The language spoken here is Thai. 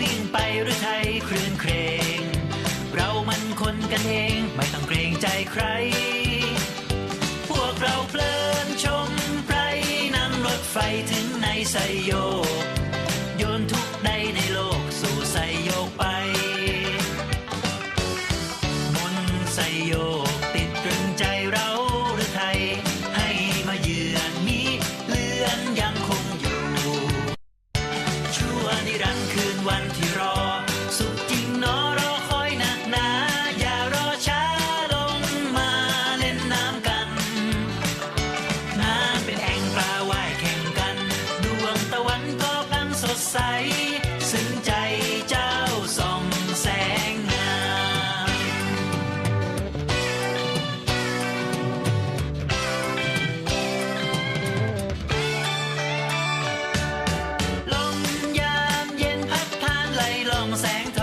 วิ่งไปหรือไทยครื่องเครงเรามันคนกันเองไม่ต้องเกรงใจใคร พวกเราเพลินชมไพรนั่งรถไฟถึงในไซโย รันคืนวันที่รอ มแสงท